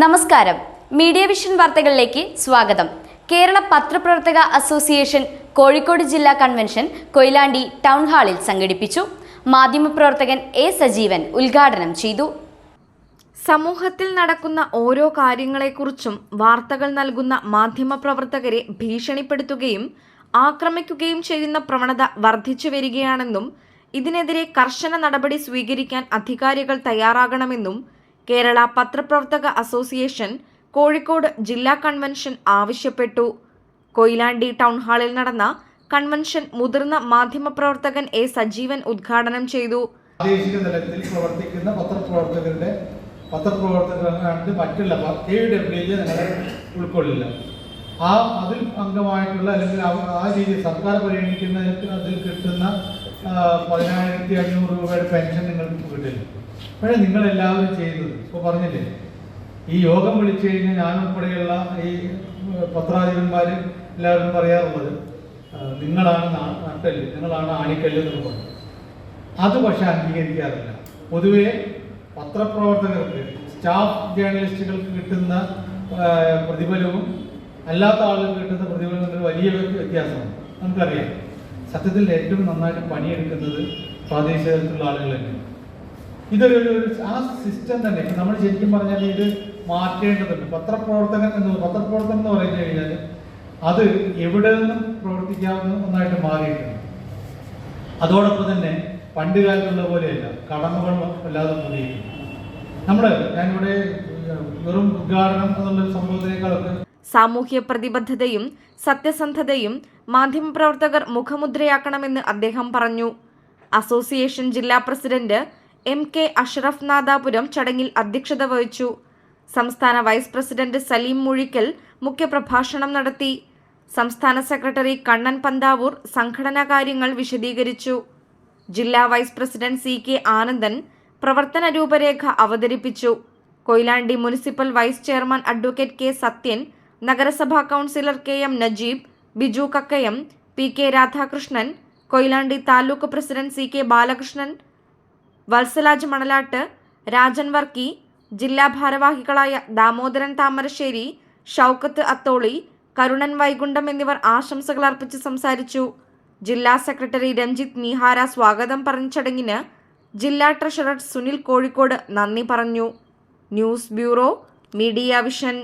നമസ്കാരം. Media vision വാർത്തകളിലേക്ക് സ്വാഗതം. കേരള പത്രപ്രവർത്തക അസോസിയേഷൻ കോഴിക്കോട് ജില്ലാ കൺവെൻഷൻ കൊയിലാണ്ടി ടൗൺ ഹാളിൽ സംഘടിപ്പിച്ചു. മാധ്യമപ്രവർത്തകൻ എ സജീവൻ ഉദ്ഘാടനം ചെയ്തു. സമൂഹത്തിൽ നടക്കുന്ന ഓരോ കാര്യങ്ങളെക്കുറിച്ചും വാർത്തകൾ നൽകുന്ന മാധ്യമപ്രവർത്തകരെ ഭീഷണിപ്പെടുത്തുകയും ആക്രമിക്കുകയും ചെയ്യുന്ന പ്രവണത വർദ്ധിച്ചു വരികയാണെന്നും ഇതിനെതിരെ കർശന നടപടി സ്വീകരിക്കാൻ അധികാരികൾ തയ്യാറാകണമെന്നും കേരള പത്രപ്രവർത്തക അസോസിയേഷൻ കോഴിക്കോട് ജില്ലാ കൺവെൻഷൻ ആവശ്യപ്പെട്ടു. കൊയിലാണ്ടി ടൗൺ ഹാളിൽ നടന്ന കൺവെൻഷൻ മുതിർന്ന മാധ്യമപ്രവർത്തകൻ എ സജീവൻ ഉദ്ഘാടനം ചെയ്തു. പ്രാദേശിക തലത്തിൽ പ്രവർത്തിക്കുന്ന പത്രപ്രവർത്തകരുടെ പത്രപ്രവർത്തകരാണ് മറ്റുള്ള ഡബ്ല്യു ഉൾക്കൊള്ളില്ല. ആ അതിൽ അംഗമായിട്ടുള്ള അല്ലെങ്കിൽ ആ- രീതിയിൽ രീതി സർക്കാർ പരിഗണിക്കുന്ന അതിൽ കിട്ടുന്ന പതിനായിരത്തി അഞ്ഞൂറ് രൂപയുടെ പെൻഷൻ നിങ്ങൾക്ക് കിട്ടില്ല. പക്ഷേ നിങ്ങളെല്ലാവരും ചെയ്തത്. ഇപ്പോൾ പറഞ്ഞില്ലേ? ഈ യോഗം വിളിച്ചു കഴിഞ്ഞാൽ ഞാൻ ഉൾപ്പെടെയുള്ള ഈ പത്രാധിപന്മാർ എല്ലാവരും പറയാറുള്ളത് നിങ്ങളാണ് നട്ടൽ നിങ്ങളാണ് ആണിക്കല്ല് എന്ന് പറഞ്ഞു അത് പക്ഷെ അംഗീകരിക്കാറില്ല. പൊതുവേ പത്രപ്രവർത്തകർക്ക് സ്റ്റാഫ് ജേർണലിസ്റ്റുകൾക്ക് കിട്ടുന്ന പ്രതിഫലവും അല്ലാത്ത ആളുകൾക്ക് കിട്ടുന്ന പ്രതിഫലവും തമ്മിൽ വലിയ വ്യത്യാസമാണ്. നമുക്കറിയാം. സത്യത്തിൽ ഏറ്റവും നന്നായിട്ട് പണിയെടുക്കുന്നത് പ്രാദേശികത്തിലുള്ള ആളുകൾ തന്നെയാണ് ഇതൊരു ആ സിസ്റ്റം തന്നെ. നമ്മൾ ശരിക്കും പറഞ്ഞാൽ ഇത് മാറ്റേണ്ടതുണ്ട്. പത്രപ്രവർത്തകൻ എന്ന് പത്രപ്രവർത്തകൻ എന്ന് പറഞ്ഞു കഴിഞ്ഞാൽ അത് എവിടെ നിന്നും പ്രവർത്തിക്കാവുന്ന ഒന്നായിട്ട് മാറിയിട്ടുണ്ട്. അതോടൊപ്പം തന്നെ പണ്ട് കാലത്തുള്ള പോലെയല്ല കടമകൾ വല്ലാതെ കൂടിയിട്ടുണ്ട്. നമ്മൾ ഞാനിവിടെ വെറും ഉദ്ഘാടനം എന്നുള്ള സംഭവത്തിനേക്കാളൊക്കെ സാമൂഹ്യ പ്രതിബദ്ധതയും സത്യസന്ധതയും മാധ്യമപ്രവർത്തകർ മുഖമുദ്രയാക്കണമെന്ന് അദ്ദേഹം പറഞ്ഞു. അസോസിയേഷൻ ജില്ലാ president M K Ashraf Nadapuram ചടങ്ങിൽ അധ്യക്ഷത വഹിച്ചു. സംസ്ഥാന വൈസ് പ്രസിഡന്റ് സലീം മുഴിക്കൽ മുഖ്യപ്രഭാഷണം നടത്തി. സംസ്ഥാന സെക്രട്ടറി കണ്ണൻ പന്താവൂർ സംഘടനാ കാര്യങ്ങൾ വിശദീകരിച്ചു. ജില്ലാ vice president C K Anandan പ്രവർത്തന രൂപരേഖ അവതരിപ്പിച്ചു. Koyilandy municipal vice chairman advocate K Sathyan നഗരസഭാ councillor K M Najeeb Biju Kakkayam P K Radhakrishnan Koyilandy taluk president C K Balakrishnan Valsalaj Manalatt Rajan Varkey ജില്ലാ ഭാരവാഹികളായ ദാമോദരൻ താമരശ്ശേരി ഷൗക്കത്ത് അത്തോളി കരുണൻ വൈകുണ്ഠം എന്നിവർ ആശംസകൾ അർപ്പിച്ച് സംസാരിച്ചു. ജില്ലാ സെക്രട്ടറി രഞ്ജിത്ത് നീഹാര സ്വാഗതം പറഞ്ഞ ചടങ്ങിന് ജില്ലാ ട്രഷറർ സുനിൽ കോഴിക്കോട് നന്ദി പറഞ്ഞു. News bureau media vision.